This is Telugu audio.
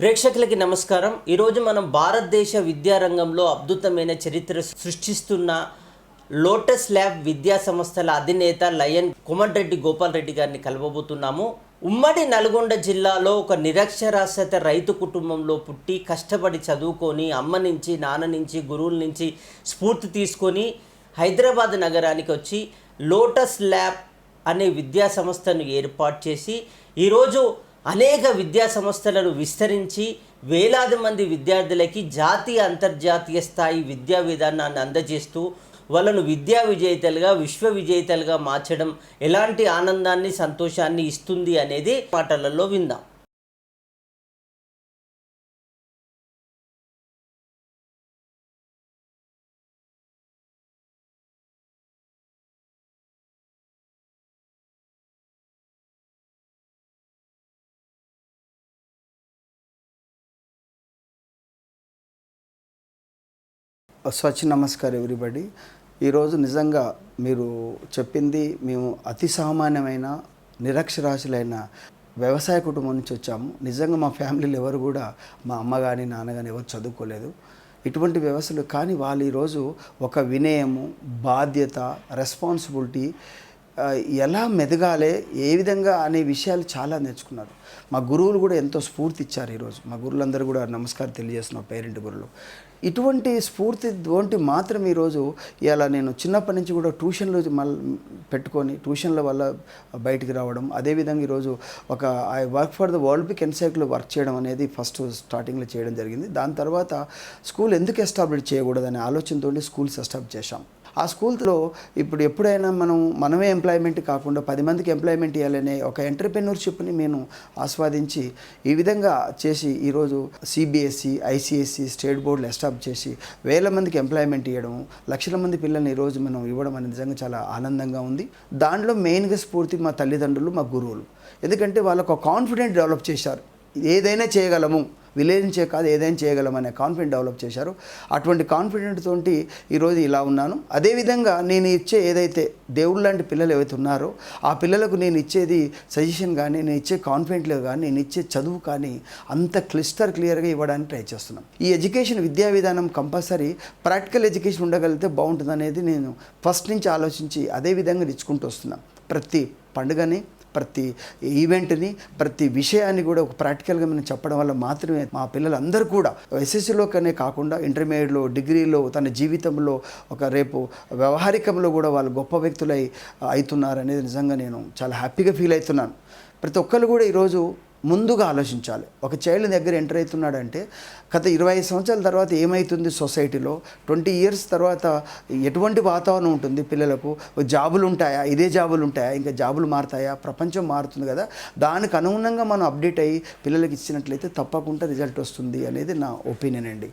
ప్రేక్షకులకి నమస్కారం. ఈరోజు మనం భారతదేశ విద్యారంగంలో అద్భుతమైన చరిత్ర సృష్టిస్తున్న లోటస్ ల్యాబ్ విద్యా సంస్థల అధినేత లయన్ కుమన్ రెడ్డి గోపాల్ రెడ్డి గారిని కలవబోతున్నాము. ఉమ్మడి నల్గొండ జిల్లాలో ఒక నిరక్షరాస్యత రైతు కుటుంబంలో పుట్టి కష్టపడి చదువుకొని అమ్మ నుంచి నాన్న నుంచి గురువుల నుంచి స్ఫూర్తి తీసుకొని హైదరాబాద్ నగరానికి వచ్చి లోటస్ ల్యాబ్ అనే విద్యా సంస్థను ఏర్పాటు చేసి ఈరోజు అనేక విద్యా సంస్థలను విస్తరించి వేలాది మంది విద్యార్థులకి జాతీయ అంతర్జాతీయ స్థాయి విద్యా విధానాన్ని అందజేస్తూ వాళ్ళను విద్యా విజేతలుగా విశ్వ విజేతలుగా మార్చడం ఎలాంటి ఆనందాన్ని సంతోషాన్ని ఇస్తుంది అనేది పాటలలో విందాం. స్వచ్ఛ నమస్కారం ఎవ్రీబడి ఈరోజు నిజంగా మీరు చెప్పింది మేము అతి సామాన్యమైన నిరక్షరాశులైన వ్యవసాయ కుటుంబం నుంచి వచ్చాము. నిజంగా మా ఫ్యామిలీలు ఎవరు కూడా మా అమ్మ కానీ నాన్న కానీ ఎవరు చదువుకోలేదు. ఇటువంటి వ్యవస్థలు కానీ వాళ్ళు ఈరోజు ఒక వినయము బాధ్యత రెస్పాన్సిబిలిటీ ఎలా మెదగాలి ఏ విధంగా అనే విషయాలు చాలా నేర్చుకున్నారు. మా గురువులు కూడా ఎంతో స్ఫూర్తి ఇచ్చారు ఈరోజు. మా గురువులందరూ కూడా నమస్కారం తెలియజేస్తున్నాం పేరెంట్ గురువులు. ఇటువంటి స్ఫూర్తి వంటి మాత్రం ఈరోజు ఇలా నేను చిన్నప్పటి నుంచి కూడా ట్యూషన్లు మళ్ళీ పెట్టుకొని ట్యూషన్ల వల్ల బయటికి రావడం అదేవిధంగా ఈరోజు ఒక I work for the world pick ఎన్సైక్లో వర్క్ చేయడం అనేది ఫస్ట్ స్టార్టింగ్లో చేయడం జరిగింది. దాని తర్వాత స్కూల్ ఎందుకు ఎస్టాబ్లిష్ చేయకూడదనే ఆలోచనతో స్కూల్స్ ఎస్టాబ్లిష్ చేశాం. ఆ స్కూల్స్లో ఇప్పుడు ఎప్పుడైనా మనం మనమే ఎంప్లాయ్మెంట్ కాకుండా పది మందికి ఎంప్లాయ్మెంట్ ఇవ్వాలనే ఒక ఎంటర్ప్రెన్యూర్షిప్ని నేను ఆస్వాదించి ఈ విధంగా చేసి ఈరోజు సిబిఎస్ఈ ఐసిఎస్సి స్టేట్ బోర్డులు ఎస్టాబ్ చేసి వేల మందికి ఎంప్లాయ్మెంట్ ఇవ్వడం లక్షల మంది పిల్లల్ని ఈరోజు మనం ఇవ్వడం అనేది నిజంగా చాలా ఆనందంగా ఉంది. దాంట్లో మెయిన్గా స్ఫూర్తి మా తల్లిదండ్రులు మా గురువులు. ఎందుకంటే వాళ్ళకు ఒక కాన్ఫిడెంట్ డెవలప్ చేశారు. ఏదైనా చేయగలము. విలేజించే కాదు ఏదైనా చేయగలం కాన్ఫిడెంట్ డెవలప్ చేశారు. అటువంటి కాన్ఫిడెంట్ తోటి ఈరోజు ఇలా ఉన్నాను. అదేవిధంగా నేను ఇచ్చే ఏదైతే దేవుడు లాంటి పిల్లలు ఏవైతే ఉన్నారో ఆ పిల్లలకు నేను ఇచ్చేది సజెషన్ కానీ నేను ఇచ్చే కాన్ఫిడెంట్లు కానీ నేను ఇచ్చే చదువు కానీ అంత క్లిస్టర్ క్లియర్గా ఇవ్వడానికి ట్రై చేస్తున్నాం. ఈ ఎడ్యుకేషన్ విద్యా విధానం కంపల్సరీ ప్రాక్టికల్ ఎడ్యుకేషన్ ఉండగలిగితే బాగుంటుంది అనేది నేను ఫస్ట్ నుంచి ఆలోచించి అదే విధంగా ఇచ్చుకుంటూ వస్తున్నాను ప్రతి పండుగని ప్రతి ఈవెంట్ని ప్రతి విషయాన్ని కూడా ఒక ప్రాక్టికల్గా మనం చెప్పడం వల్ల మాత్రమే మా పిల్లలందరూ కూడా ఎస్ఎస్సిలోకనే కాకుండా ఇంటర్మీడియట్లో డిగ్రీలో తన జీవితంలో ఒక రేపు వ్యవహారికంలో కూడా వాళ్ళు గొప్ప వ్యక్తులై అవుతున్నారు అనేది నిజంగా నేను చాలా హ్యాపీగా ఫీల్ అవుతున్నాను. ప్రతి ఒక్కరు కూడా ఈరోజు ముందుగా ఆలోచించాలి. ఒక చైల్డ్ దగ్గర ఎంటర్ అవుతున్నాడంటే గత ఇరవై ఐదు సంవత్సరాల తర్వాత ఏమవుతుంది సొసైటీలో? ట్వంటీ ఇయర్స్ తర్వాత ఎటువంటి వాతావరణం ఉంటుంది పిల్లలకు? జాబులు ఉంటాయా? ఇదే జాబులు ఉంటాయా? ఇంకా జాబులు మారుతాయా? ప్రపంచం మారుతుంది కదా? దానికి అనుగుణంగా మనం అప్డేట్ అయ్యి పిల్లలకి ఇచ్చినట్లయితే తప్పకుండా రిజల్ట్ వస్తుంది అనేది నా ఒపీనియన్ అండి.